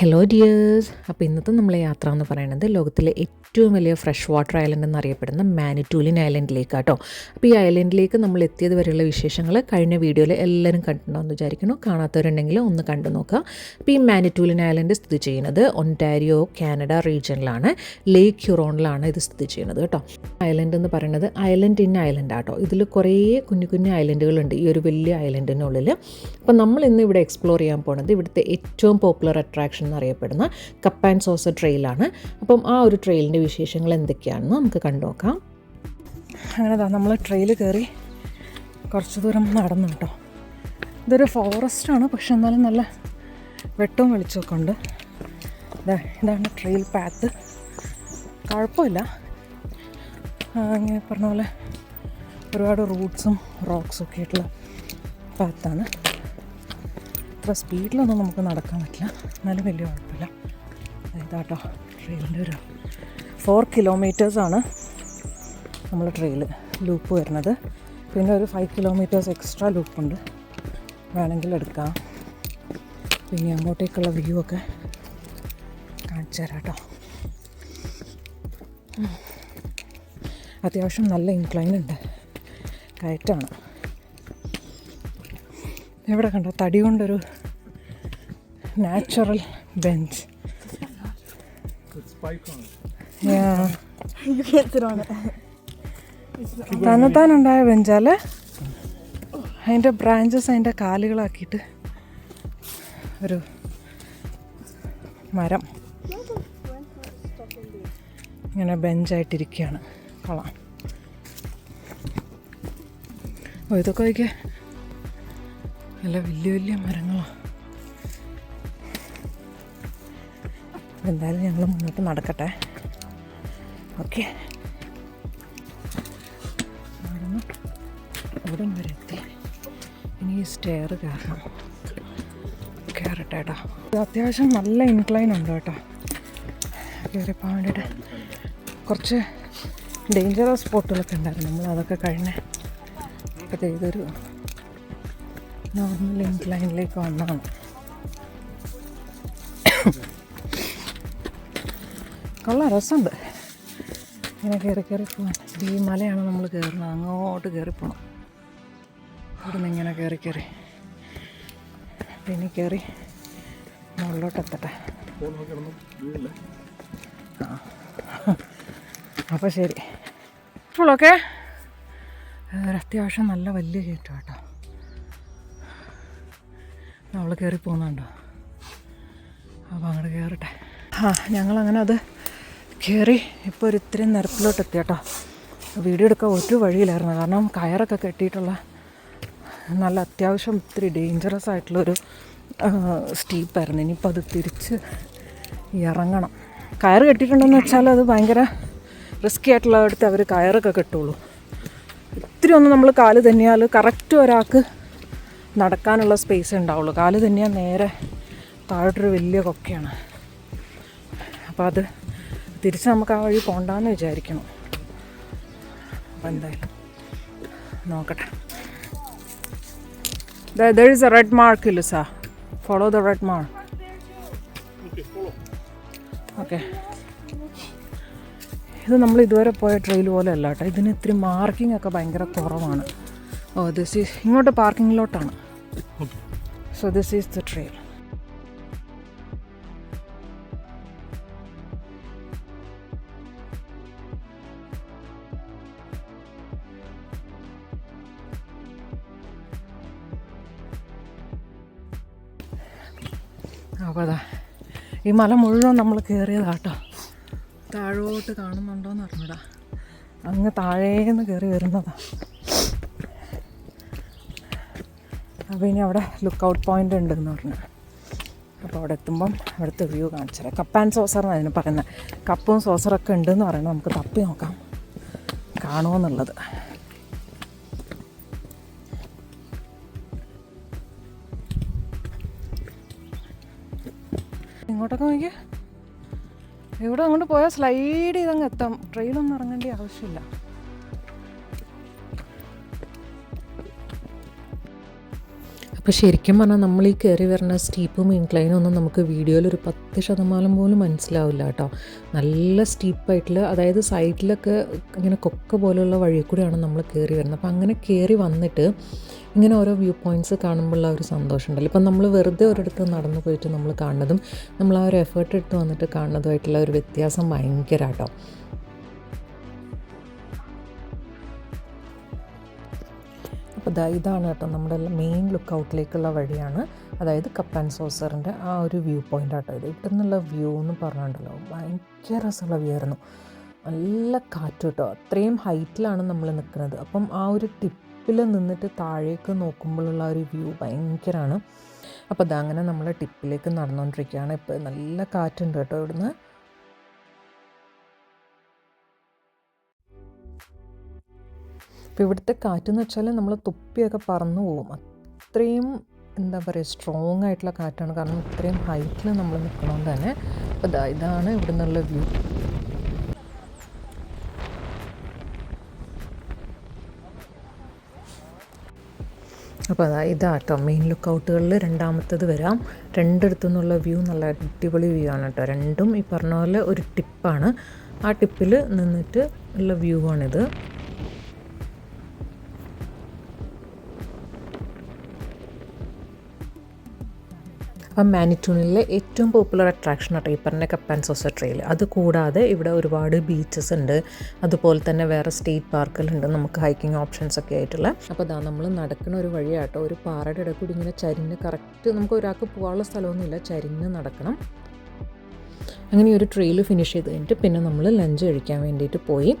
Hello dears അപ്പോൾ ഇന്നത്തെ നമ്മളെ യാത്ര എന്ന് പറയുന്നത് ലോകത്തിലെ ഏറ്റവും വലിയ ഫ്രഷ് വാട്ടർ ഐലൻഡ് എന്നറിയപ്പെടുന്ന മാനിറ്റൂലിൻ ഐലൻഡിലേക്ക് കേട്ടോ അപ്പോൾ ഈ ഐലൻഡിലേക്ക് നമ്മൾ എത്തിയത് വരെയുള്ള വിശേഷങ്ങൾ കഴിഞ്ഞ വീഡിയോയിൽ എല്ലാവരും കണ്ടിട്ടുണ്ടാവുമെന്ന് വിചാരിക്കുന്നു. കാണാത്തവരുണ്ടെങ്കിൽ ഒന്ന് കണ്ടു നോക്കുക. അപ്പോൾ ഈ മാനിറ്റൂലിൻ ഐലൻഡ് സ്ഥിതി ചെയ്യുന്നത് ഒന്റാരിയോ കാനഡ റീജിയനിലാണ് ലേക്ക് ഹ്യൂറോണിലാണ് ഇത് സ്ഥിതി ചെയ്യുന്നത് കേട്ടോ. ഐലൻഡ് എന്ന് പറയുന്നത് ഐലൻഡ് ഇൻ ഐലൻഡ് ആട്ടോ. ഇതിൽ കുറേ കുഞ്ഞു കുഞ്ഞു ഐലൻഡുകളുണ്ട് ഈ ഒരു വലിയ ഐലൻഡിനുള്ളിൽ അപ്പോൾ നമ്മൾ ഇന്ന് ഇവിടെ എക്സ്പ്ലോർ ചെയ്യാൻ പോണത് ഇവിടുത്തെ ഏറ്റവും പോപ്പുലർ അട്രാക്ഷൻ എന്നറിയപ്പെടുന്ന കപ്പ് ആൻഡ് സോസർ ട്രെയിലാണ്. അപ്പം ആ ഒരു ട്രെയിലിന്റെ വിശേഷങ്ങൾ എന്തൊക്കെയാണെന്ന് നമുക്ക് കണ്ടു നോക്കാം അങ്ങനെ നമ്മൾ ട്രെയിൽ കയറി കുറച്ച് ദൂരം നടന്നു കേട്ടോ. ഇതൊരു ഫോറസ്റ്റാണ് പക്ഷെ എന്നാലും നല്ല വെട്ടവും വെളിച്ചമൊക്കെ ഉണ്ട്. ഇതാ ഇതാണ് ട്രെയിൽ പാത്ത് കുഴപ്പമില്ല. ഇങ്ങനെ പറഞ്ഞ പോലെ ഒരുപാട് റൂട്ട്സും റോക്സും ഒക്കെ ആയിട്ടുള്ള പാത്താണ് അത്ര സ്പീഡിലൊന്നും നമുക്ക് നടക്കാൻ പറ്റില്ല. എന്നാലും വലിയ കുഴപ്പമില്ല. ഇതാട്ടോ ട്രെയിലിന്റെ ഒരു ഫോർ കിലോമീറ്റേഴ്സാണ് നമ്മൾ ട്രെയിൽ ലൂപ്പ് വരുന്നത്. പിന്നെ ഒരു ഫൈവ് കിലോമീറ്റേഴ്സ് എക്സ്ട്രാ ലൂപ്പുണ്ട് വേണമെങ്കിൽ എടുക്കാം. പിന്നെ അങ്ങോട്ടേക്കുള്ള വ്യൂ ഒക്കെ കാണിച്ചു തരാം കേട്ടോ. അത്യാവശ്യം നല്ല ഇൻക്ലൈൻ ഉണ്ട്. കയറ്റാണ് ഇവിടെ കണ്ടോ? തടി കൊണ്ടൊരു നാച്ചുറൽ ബെഞ്ച് തന്നെത്താനുണ്ടായ ബെഞ്ചാൽ അതിന്റെ ബ്രാഞ്ചസ് അതിന്റെ കാലുകളാക്കിയിട്ട് ഒരു മരം. ഇങ്ങനെ ബെഞ്ചായിട്ടിരിക്കുകയാണ് കൊള്ളാം. ഓ ഇതൊക്കെ നോക്കിയേ. നല്ല വലിയ വലിയ മരങ്ങളാണ് എന്തായാലും ഞങ്ങൾ മുന്നോട്ട് നടക്കട്ടെ. ഓക്കെ. നടന്ന് ഇവിടം വരെ എത്തി. ഇനി സ്റ്റെയർ കയറണം കയറട്ടെ കേട്ടോ അത്യാവശ്യം നല്ല ഇൻക്ലൈൻ ഉണ്ട് കേട്ടോ. കയറിപ്പോൾ വേണ്ടിയിട്ട് കുറച്ച് ഡേഞ്ചറസ് സ്പോട്ടുകളൊക്കെ ഉണ്ടായിരുന്നു. നമ്മൾ അതൊക്കെ കഴിഞ്ഞ് അപ്പോൾ ഇതൊരു നോർമൽ ഇൻക്ലൈനിലേക്ക് വന്നതാണ്. കൊള്ളാം രസമുണ്ട്. ഇങ്ങനെ കയറി കയറി പോകാൻ ഈ മലയാണ് നമ്മൾ കയറുന്നത്. അങ്ങോട്ട് കയറി പോകണം ഇവിടുന്ന് ഇങ്ങനെ കയറി കയറി. പിന്നെ കയറി മുകളിലോട്ട് എത്തട്ടെ. ആ. അപ്പോൾ ശരി. ഇപ്പോഴൊക്കെ അത്യാവശ്യം നല്ല വലിയ കയറ്റം കേട്ടോ. നമ്മൾ കയറി പോകുന്നുണ്ടോ അപ്പോൾ അങ്ങോട്ട് കയറട്ടെ ആ ഞങ്ങളങ്ങനെ അത് കയറി ഇപ്പോൾ ഒരു ഇത്തിരി നിരപ്പിലോട്ട് എത്തി കേട്ടോ വീഡിയോ എടുക്കാൻ ഒരു വഴിയിലായിരുന്നു കാരണം കയറൊക്കെ കെട്ടിയിട്ടുള്ള നല്ല അത്യാവശ്യം ഇത്തിരി ഡേഞ്ചറസ് ആയിട്ടുള്ളൊരു സ്റ്റീപ്പായിരുന്നു ഇനിയിപ്പോൾ അത് തിരിച്ച് ഇറങ്ങണം. കയർ കെട്ടിയിട്ടുണ്ടെന്ന് വെച്ചാൽ അത് ഭയങ്കര റിസ്കി ആയിട്ടുള്ള അടുത്ത് അവർ കയറൊക്കെ കെട്ടുള്ളൂ. ഇത്തിരി ഒന്ന് നമ്മൾ കാൽ തന്നെയാൽ കറക്റ്റ് ഒരാൾക്ക് നടക്കാനുള്ള സ്പേസ് ഉണ്ടാവുള്ളൂ. കാൽ തന്നെയാണ് നേരെ താഴോട്ടൊരു വലിയ കൊക്കയാണ്. അപ്പോൾ അത് തിരിച്ച് നമുക്ക് ആ വഴി പോണ്ടെന്ന് വിചാരിക്കണം. അപ്പോൾ എന്തായാലും നോക്കട്ടെ. There is a red mark ഇല്ല so follow the red mark okay ഇത് നമ്മൾ ഇതുവരെ പോയ ട്രെയിൽ പോലെ അല്ല കേട്ടോ. ഇതിന് ഇത്തിരി മാർക്കിംഗ് ഒക്കെ ഭയങ്കര കുറവാണ്. ഓ ദിസ് ഈസ് ഇങ്ങോട്ട് പാർക്കിങ്ങിലോട്ടാണ്. So this is the trail അപ്പോൾ അതാ ഈ മല മുഴുവൻ നമ്മൾ കയറിയതാട്ടോ താഴോട്ട് കാണുന്നുണ്ടോയെന്ന് അറിഞ്ഞൂടാ. അങ്ങ് താഴേന്ന് കയറി വരുന്നതാ. അപ്പോൾ ഇനി അവിടെ ലുക്ക് ഔട്ട് പോയിന്റ് ഉണ്ടെന്ന് പറഞ്ഞു. അപ്പോൾ അവിടെ എത്തുമ്പം അവിടുത്തെ വ്യൂ കാണിച്ചു തരാം. കപ്പ് ആൻഡ് സോസർ എന്നാണ് അതിന് പറയുന്നത് കപ്പും സോസറൊക്കെ ഉണ്ടെന്ന് പറയുന്നത് നമുക്ക് തപ്പി നോക്കാം. കാണുമെന്നുള്ളത് ഇങ്ങോട്ടൊക്കെ നോക്കിയാൽ ഇവിടെ അങ്ങോട്ട് പോയാൽ സ്ലൈഡ് ചെയ്തങ്ങ് എത്താം. ട്രെയിനൊന്നും ഇറങ്ങേണ്ട ആവശ്യമില്ല. അപ്പോൾ ശരിക്കും പറഞ്ഞാൽ നമ്മൾ ഈ കയറി വരുന്ന സ്റ്റീപ്പും ഇൻക്ലൈനും ഒന്നും നമുക്ക് വീഡിയോയിൽ ഒരു പത്ത് ശതമാനം പോലും മനസ്സിലാവില്ല കേട്ടോ. നല്ല സ്റ്റീപ്പായിട്ടുള്ള അതായത് സൈഡിലൊക്കെ ഇങ്ങനെ കൊക്ക പോലെയുള്ള വഴി കൂടിയാണ് നമ്മൾ കയറി വരുന്നത്. അപ്പോൾ അങ്ങനെ കയറി വന്നിട്ട് ഇങ്ങനെ ഓരോ വ്യൂ പോയിന്റ്സ് കാണുമ്പോഴുള്ള ഒരു സന്തോഷം ഉണ്ടല്ലോ. ഇപ്പം നമ്മൾ വെറുതെ ഒരിടത്ത് നടന്നു പോയിട്ട് നമ്മൾ കാണുന്നതും നമ്മൾ ആ ഒരു എഫേർട്ട് എടുത്ത് വന്നിട്ട് കാണുന്നതുമായിട്ടുള്ള ഒരു വ്യത്യാസം ഭയങ്കര കേട്ടോ അപ്പോൾ ഇതാണ് കേട്ടോ നമ്മുടെ മെയിൻ ലുക്ക് ഔട്ടിലേക്കുള്ള വഴിയാണ്. അതായത് കപ്പ് ആൻഡ് സോസറിന്റെ ആ ഒരു വ്യൂ പോയിന്റ് ആട്ടോ ഇത്. ഇവിടെ നിന്നുള്ള വ്യൂ എന്ന് പറഞ്ഞിട്ടുണ്ടല്ലോ ഭയങ്കര രസമുള്ള വ്യൂ ആയിരുന്നു. നല്ല കാറ്റ് കേട്ടോ. അത്രയും ഹൈറ്റിലാണ് നമ്മൾ നിൽക്കുന്നത് അപ്പം ആ ഒരു ടിപ്പിൽ നിന്നിട്ട് താഴേക്ക് നോക്കുമ്പോഴുള്ള ഒരു വ്യൂ ഭയങ്കരമാണ് അപ്പോൾ അതങ്ങനെ നമ്മൾ ടിപ്പിലേക്ക് നടന്നുകൊണ്ടിരിക്കുകയാണ് ഇപ്പോൾ നല്ല കാറ്റുണ്ട് കേട്ടോ ഇവിടുന്ന്. അപ്പോൾ ഇവിടുത്തെ കാറ്റെന്ന് വെച്ചാൽ നമ്മൾ തുപ്പിയൊക്കെ പറന്നു പോകും. അത്രയും എന്താ പറയുക സ്ട്രോങ് ആയിട്ടുള്ള കാറ്റാണ്. കാരണം ഇത്രയും ഹൈറ്റിൽ നമ്മൾ നിൽക്കണോണ്ട് തന്നെ അപ്പോൾ ഇതാ ഇതാണ് ഇവിടെ നിന്നുള്ള വ്യൂ അപ്പോൾ അതാ ഇതാട്ടോ മെയിൻ ലുക്ക് ഔട്ടുകളിൽ രണ്ടാമത്തത് വരാം. രണ്ടിടത്തു നിന്നുള്ള വ്യൂ നല്ല അടിപൊളി വ്യൂ ആണ് കേട്ടോ. രണ്ടും ഈ പറഞ്ഞ പോലെ ഒരു ടിപ്പാണ്. ആ ടിപ്പിൽ നിന്നിട്ട് ഉള്ള വ്യൂ ആണിത്. അപ്പം മാനിറ്റൂണിലെ ഏറ്റവും പോപ്പുലർ അട്രാക്ഷൻ ആട്ടോ ഈ കപ്പ് ആൻഡ് സോസ ട്രെയിൽ അത് കൂടാതെ ഇവിടെ ഒരുപാട് ബീച്ചസ് ഉണ്ട്. അതുപോലെ തന്നെ വേറെ സ്റ്റേറ്റ് പാർക്കുകളുണ്ട് നമുക്ക് ഹൈക്കിംഗ് ഓപ്ഷൻസ് ഒക്കെ ആയിട്ടുള്ള. അപ്പോൾ അതാ നമ്മൾ നടക്കുന്ന ഒരു വഴിയാട്ടോ. ഒരു പാറയുടെ ഇടയിൽ കൂടി ഇങ്ങനെ ചരിഞ്ഞ് കറക്റ്റ് നമുക്ക് ഒരാൾക്ക് പോകാനുള്ള സ്ഥലമൊന്നുമില്ല. ചരിഞ്ഞ് നടക്കണം. അങ്ങനെ ഒരു ട്രെയിൽ ഫിനിഷ് ചെയ്ത് കഴിഞ്ഞിട്ട് പിന്നെ നമ്മൾ ലഞ്ച് കഴിക്കാൻ വേണ്ടിയിട്ട് പോയി.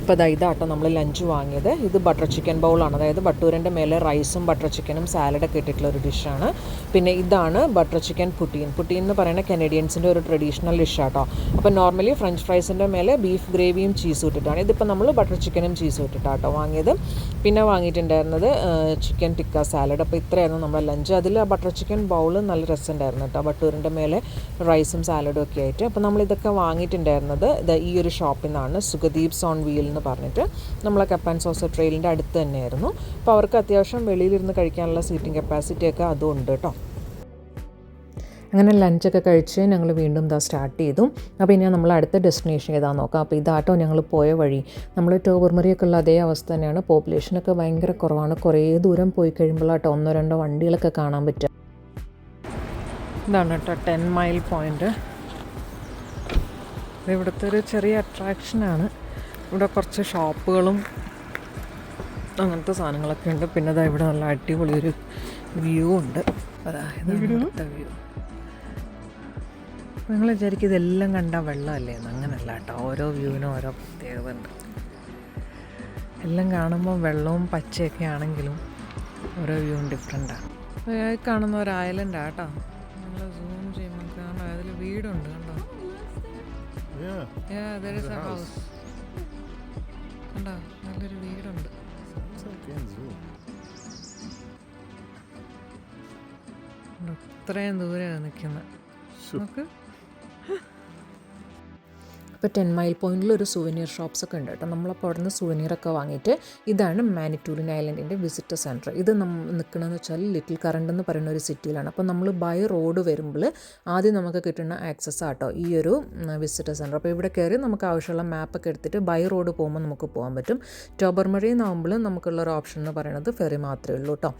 ഇപ്പോൾ അതാ ഇതാട്ടോ നമ്മൾ ലഞ്ച് വാങ്ങിയത്. ഇത് ബട്ടർ ചിക്കൻ ബൗളാണ് അതായത് ബട്ടൂരിന്റെ മേലെ റൈസും ബട്ടർ ചിക്കനും സാലഡൊക്കെ ഇട്ടിട്ടുള്ള ഒരു ഡിഷാണ് പിന്നെ ഇതാണ് ബട്ടർ ചിക്കൻ പുട്ടീൻ പുട്ടീൻ എന്ന് പറയുന്ന കനേഡിയൻസിന്റെ ഒരു ട്രഡീഷണൽ ഡിഷാട്ടോ അപ്പോൾ നോർമലി ഫ്രഞ്ച് ഫ്രൈസിന്റെ മേലെ ബീഫ് ഗ്രേവിയും ചീസും ഇട്ടിട്ടാണ്. ഇതിപ്പോൾ നമ്മൾ ബട്ടർ ചിക്കനും ചീസും ഇട്ടിട്ടാട്ടോ വാങ്ങിയത്. പിന്നെ വാങ്ങിയിട്ടുണ്ടായിരുന്നത് ചിക്കൻ ടിക്ക സാലഡ് അപ്പോൾ ഇത്രയായിരുന്നു നമ്മുടെ ലഞ്ച് അതിൽ ബട്ടർ ചിക്കൻ ബൗൾ നല്ല രസമുണ്ടായിരുന്നു കേട്ടോ. ബട്ടൂരിന്റെ മേലെ റൈസും സാലഡും ഒക്കെ ആയിട്ട്. അപ്പോൾ നമ്മളിതൊക്കെ വാങ്ങിയിട്ടുണ്ടായിരുന്നത് ഇത് ഈ ഒരു ഷോപ്പിൽ നിന്നാണ് സുഖദീപ് സോൺ വീൽ എന്ന് പറഞ്ഞിട്ട്. നമ്മളെ കപ്പൻ സോസ ട്രെയിലിന്റെ അടുത്ത് തന്നെയായിരുന്നു. അപ്പോൾ അവർക്ക് അത്യാവശ്യം വെളിയിലിരുന്ന് കഴിക്കാനുള്ള സീറ്റിംഗ് കപ്പാസിറ്റിയൊക്കെ അതും ഉണ്ട് കേട്ടോ. അങ്ങനെ ലഞ്ചൊക്കെ കഴിച്ച് ഞങ്ങൾ വീണ്ടും ഇതാ സ്റ്റാർട്ട് ചെയ്തു. അപ്പോൾ ഇനി നമ്മൾ അടുത്ത ഡെസ്റ്റിനേഷൻ ഏതാണെന്ന് നോക്കാം. അപ്പോൾ ഇതാട്ടോ ഞങ്ങൾ പോയ വഴി. നമ്മൾ ടോബർമറിയൊക്കെ ഉള്ള അതേ അവസ്ഥ തന്നെയാണ്. പോപ്പുലേഷനൊക്കെ ഭയങ്കര കുറവാണ്. കുറേ ദൂരം പോയി കഴിയുമ്പോഴാട്ടോ ഒന്നോ രണ്ടോ വണ്ടികളൊക്കെ കാണാൻ പറ്റുക. ഇതാണ് കേട്ടോ ടെൻ മൈൽ പോയിന്റ് ഇവിടുത്തെ ഒരു ചെറിയ അട്രാക്ഷനാണ് ഇവിടെ കുറച്ച് ഷോപ്പുകളും അങ്ങനത്തെ സാധനങ്ങളൊക്കെ ഉണ്ട്. പിന്നെ അതാ ഇവിടെ നല്ല അടിപൊളി ഒരു വ്യൂ ഉണ്ട്. അതായത് ഇവിടുത്തെ വ്യൂ നിങ്ങൾ വിചാരിക്കും ഇതെല്ലാം കണ്ടാൽ വെള്ളമല്ലേ എന്ന്. അങ്ങനല്ല കേട്ടോ. ഓരോ വ്യൂവിനും ഓരോ പ്രത്യേകത ഉണ്ട്. എല്ലാം കാണുമ്പോൾ വെള്ളവും പച്ചയൊക്കെ ആണെങ്കിലും ഓരോ വ്യൂവും ഡിഫറെന്റാണ് കാണുന്ന ഒരു ഐലൻഡാണ് കേട്ടോ. നമ്മൾ സൂം ചെയ്യുമ്പോൾ കാണാം. അതിൽ വീടുണ്ട്. Yeah. Yeah, there is a a house. കണ്ടോ നല്ലൊരു വീടുണ്ട് Sounds like in zoo. ഇത്രയും ദൂരെയാണ് നിൽക്കുന്നത് Shoo. നോക്ക് ഇപ്പോൾ ടെൻ മൈൽ പോയിന്റിൽ ഒരു സുവനീർ ഷോപ്സ് ഒക്കെ ഉണ്ട് കേട്ടോ. നമ്മളപ്പോൾ അവിടെ നിന്ന് സുവനീറൊക്കെ വാങ്ങിയിട്ട് ഇതാണ് മാനിറ്റൂരിൻ ഐലൻഡിന്റെ വിസിറ്റർ സെന്റർ ഇത് നമ്മൾ നിൽക്കണമെന്ന് വെച്ചാൽ ലിറ്റിൽ കറണ്ട് എന്ന് പറയുന്ന ഒരു സിറ്റിയിലാണ് അപ്പോൾ നമ്മൾ ബൈ റോഡ് വരുമ്പോൾ ആദ്യം നമുക്ക് കിട്ടുന്ന ആക്സസ് ആട്ടോ ഈ ഒരു വിസിറ്റർ സെന്റർ അപ്പോൾ ഇവിടെ കയറി നമുക്ക് ആവശ്യമുള്ള മാപ്പൊക്കെ എടുത്തിട്ട് ബൈ റോഡ് പോകുമ്പോൾ നമുക്ക് പോകാൻ പറ്റും. ടോബർമറി ആകുമ്പോൾ നമുക്കുള്ള ഒരു ഓപ്ഷൻ എന്ന് പറയുന്നത് ഫെറി മാത്രമേ ഉള്ളൂ കേട്ടോ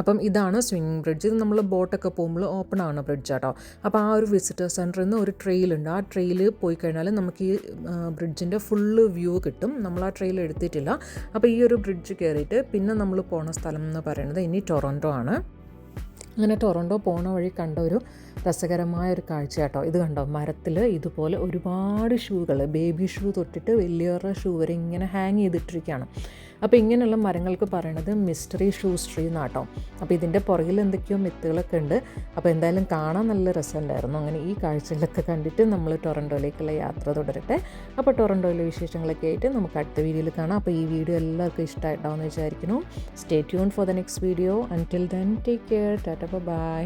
അപ്പം ഇതാണ് സ്വിംഗ് ബ്രിഡ്ജ് ഇത് നമ്മൾ ബോട്ടൊക്കെ പോകുമ്പോൾ ഓപ്പൺ ആണ് ബ്രിഡ്ജ് കേട്ടോ അപ്പോൾ ആ ഒരു വിസിറ്റർ സെന്ററിൽ നിന്ന് ഒരു ട്രെയിലുണ്ട് ആ ട്രെയിൽ പോയി കഴിഞ്ഞാൽ നമുക്ക് ഈ ബ്രിഡ്ജിന്റെ ഫുള്ള് വ്യൂ കിട്ടും. നമ്മൾ ആ ട്രെയിൽ എടുത്തിട്ടില്ല. അപ്പോൾ ഈ ഒരു ബ്രിഡ്ജ് കയറിയിട്ട് പിന്നെ നമ്മൾ പോണ സ്ഥലം എന്ന് പറയുന്നത് ഇനി ടൊറന്റോ ആണ്. അങ്ങനെ ടൊറന്റോ പോണ വഴി കണ്ട ഒരു രസകരമായ ഒരു കാഴ്ച കേട്ടോ ഇത് കണ്ടോ? മരത്തിൽ ഇതുപോലെ ഒരുപാട് ഷൂകൾ ബേബി ഷൂ തൊട്ടിട്ട് വലിയവരുടെ ഷൂ വരെ ഇങ്ങനെ ഹാങ് ചെയ്തിട്ടിരിക്കുകയാണ് അപ്പോൾ ഇങ്ങനെയുള്ള മരങ്ങൾക്ക് പറയണത് മിസ്റ്ററി ഷൂസ് ട്രീ എന്നാട്ടോ അപ്പോൾ ഇതിന്റെ പുറകിൽ എന്തൊക്കെയോ മിത്തുകളൊക്കെ ഉണ്ട്. അപ്പോൾ എന്തായാലും കാണാൻ നല്ല രസമുണ്ടായിരുന്നു. അങ്ങനെ ഈ കാഴ്ചകളൊക്കെ കണ്ടിട്ട് നമ്മൾ ടൊറന്റോയിലേക്കുള്ള യാത്ര തുടരട്ടെ. അപ്പോൾ ടൊറന്റോയിലെ വിശേഷങ്ങളൊക്കെ ആയിട്ട് നമുക്ക് അടുത്ത വീഡിയോയിൽ കാണാം. അപ്പോൾ ഈ വീഡിയോ എല്ലാവർക്കും ഇഷ്ടമായിട്ടാവുമെന്ന് വിചാരിക്കുന്നു. Stay tune for the next video until then take care tata bye